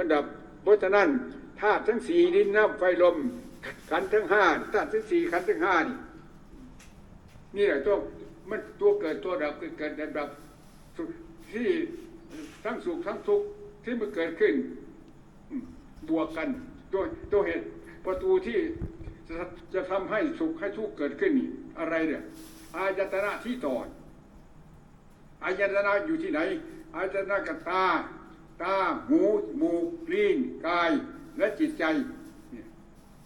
มันดับ เพราะฉะนั้นธาตุทั้งสี่ดินน้ำไฟลมขันทั้งห้าธาตุทั้งสี่ขันทั้งห้านี่นี่แหละตัวมันตัวเกิดตัวดับเกิดดับดับที่ทั้งสุขทั้งทุกข์ที่มันเกิดขึ้น บวกกันตัวตัวเหตุประตูที่จะจะทำให้สุขให้ทุกข์เกิดขึ้นนี่อะไรเนี่ยอายตนะที่ต่ออายตนะอยู่ที่ไหนอายตนะกับตา ตาหูหมูกลิ้นกาย และจิตใจ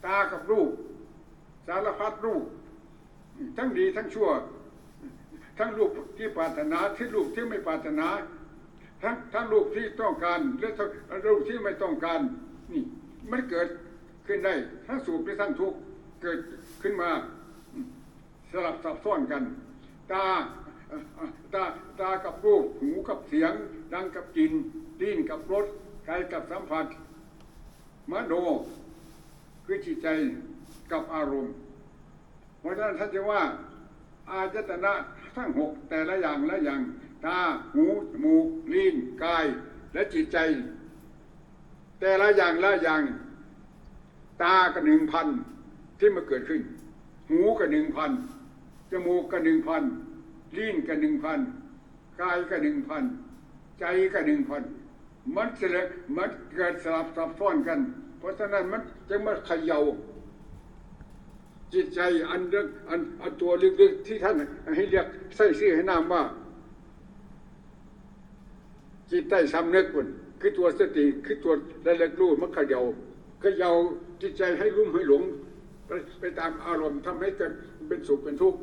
ตากับรูป สารพัดรูป ทั้งดีทั้งชั่ว ทั้งรูปที่ปรารถนาที่รูปที่ไม่ปรารถนา ทั้งทั้งรูปที่ต้องการ และทั้งรูปที่ไม่ต้องการนี่มันเกิดขึ้นได้ทั้งสุขและทั้งทุกข์เกิดขึ้นมาสลับซับซ้อนกัน ตา ตาตากับรูปหูกับเสียงดังกับกลิ่นลิ้นกับรสกายกับสัมผัสมโนคือจิตใจกับอารมณ์ เพราะฉะนั้นท่านจะว่า อาจตนะทั้งหกแต่ละอย่างละอย่าง ตาหูจมูกลิ้นกาย และจิตใจ แต่ละอย่างละอย่าง ตาก็หนึ่งพันที่มาเกิดขึ้น หูก็หนึ่งพันจมูกก็หนึ่งพัน ลิ้นก็หนึ่งพันกายก็หนึ่งพันใจก็หนึ่งพันมันเสลมันเกิดสลับซับซ้อนกัน เพราะฉะนั้นมันจะมาเขย่าจิตใจอันเรื่องอันอันตัวลึกๆที่ท่านให้เรียกใส่ชื่อให้นามว่า จิตใต้สำนึกมันคือตัวสติคือตัวระลึกรู้มันเขย่าเขย่าจิตใจให้รุ่มให้หลง ไปตามอารมณ์ทำให้เกิดเป็นสุขเป็นทุกข์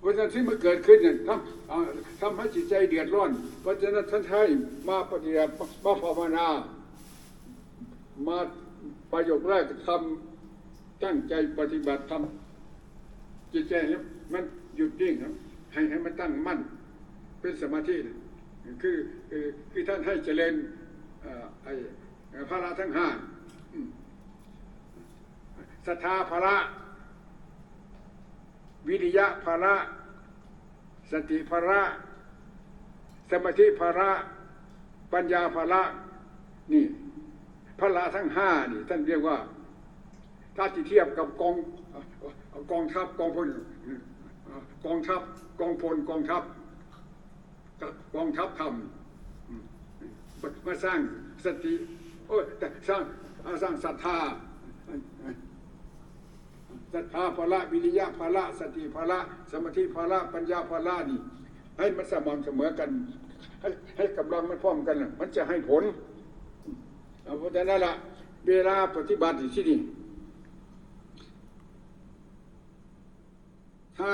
เพราะฉะนั้นที่มันเกิดขึ้นเนี่ยทำทำให้จิตใจเดือดร้อน เพราะฉะนั้นท่านให้มาปฏิบัติมาภาวนา มาประโยคแรกทำตั้งใจปฏิบัติทำจิตใจเนี่ยมันหยุดนิ่งครับให้ให้มันตั้งมั่นเป็นสมาธิคือคือคือท่านให้เจริญอ่อไอ้พระทั้งห้าศรัทธาภระ วิริยะภาระ สติภาระ สมาธิภาระ ปัญญาภาระ นี่พระทั้งห้านี่ท่านเรียกว่า ถ้าที่เทียบกับกองกองทัพกองพลกองทัพกองพลกองทัพกองทัพธรรมมาสร้างสติโอ้แต่สร้างสร้างศรัทธา ศรัทธาภละวิริยะภละสติภละสมาธิภละปัญญาภละนี่ ให้มันสม่ำเสมอกัน ให้ให้กำลังมันพร้อมกันน่ะมันจะให้ผลเอาเพราะฉะนั้นละเวลาปฏิบัติที่นี่ถ้า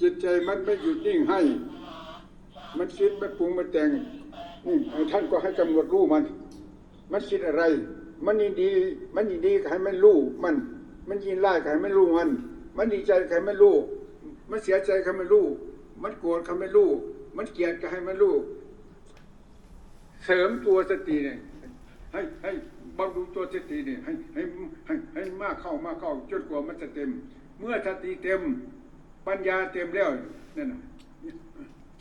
จิตใจมันไม่หยุดนิ่งให้ มันคิดมันปรุงมันแต่งท่านก็ให้กำหนดรู้มัน มันคิดอะไร มันยินดี มันยินดีให้มันรู้มัน มันยินไล่ก็ให้มันรู้มัน มันดีใจก็ให้มันรู้ มันเสียใจก็ให้มันรู้ มันโกรธก็ให้มันรู้ มันเกลียดก็ให้มันรู้ เสริมตัวสติเนี่ยให้ให้บำรุงตัวสติเนี่ยให้ให้ให้ให้มากเข้ามากเข้าจนกว่ามันจะเต็ม เมื่อสติเต็มปัญญาเต็มแล้วนั่นน่ะ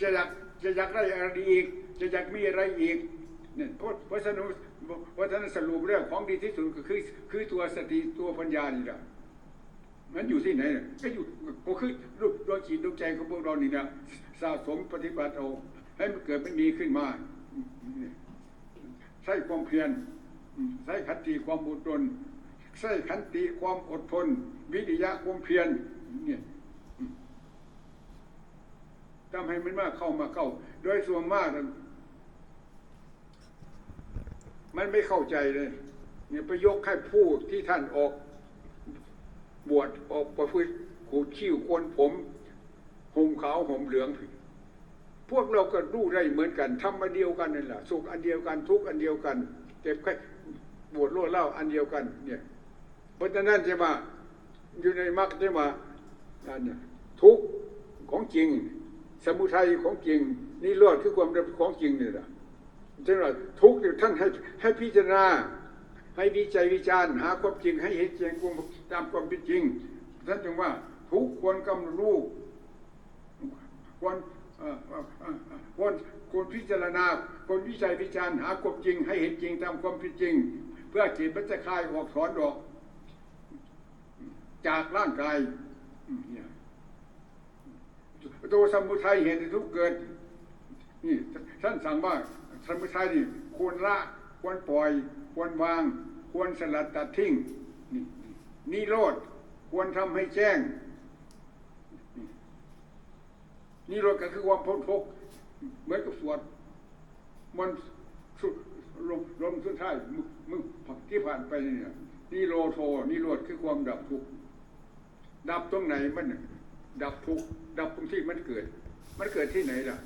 จะอยากจะอยากได้อะไรอีก จะอยากมีอะไรอีก เนี่ยเพราะพราะฉะนั้นเพราะฉะนั้นสรุปเรื่องของดีที่สุดก็คือ คือตัวสติตัวปัญญานี่แหละมันอยู่ที่ไหนเนี่ยก็อยู่ก็คือรูปดวงจิตดวงใจของพวกเรานี่นะสะสมปฏิบัติเอาให้มันเกิดมันมีขึ้นมาใช้ความเพียรใช้ขันติความอดทนใช้ขันติความอดทน วิริยะความเพียรเนี่ยทำให้มันมากเข้ามาเข้า โดยส่วนมาก มันไม่เข้าใจเลยเนี่ยไปยกให้ผู้ที่ท่านออกบวชออกประพฤติขูดขี้วโกนผมห่มขาวห่มเหลือง พวกเราก็รู้ได้เหมือนกันทำอันเดียวกันนั่นแหละสุขอันเดียวกันทุกอันเดียวกันเจ็บไข้ปวดโรคเล่าอันเดียวกันเนี่ยเพราะฉะนั้นใช่ไหมอยู่ในมรรคใช่ไหมอันเนี่ยทุกข์ของจริง สมุทัยของจริงนี่รอดคือความเป็นของจริงนี่แหละ ฉะนั้นทุกข์ท่านให้ให้พิจารณา ให้วิจัยวิจารณ์หาความจริงให้เห็นจริงความตามความเป็นจริงท่านจึงว่าทุกควรกำหนดรู้ควรควรควรพิจารณาควรวิจัยวิจารณ์หาความจริง ให้เห็นจริงตามความเป็นจริง เพื่อจิตมันจะคลายออกถอนออก จากร่างกายตัวสมุทัยเหตุให้ทุกเกิดนี่ท่านสั่งว่า สมุทัยนี่ควรละควรปล่อย ควรวาง ควรสลัดตัดทิ้งนี่นี่นิโรธควรทำให้แจ้งนี่โรธก็คือความพ้นทุกข์เหมือนกับสวดมันสุดลมลมสุดท้ายมึงมึงที่ผ่านไปเนี่ยนี่โรโทนี่โรธคือความดับทุกข์ดับตรงไหนมันดับทุกข์ดับตรงที่มันเกิด มันเกิดที่ไหนล่ะ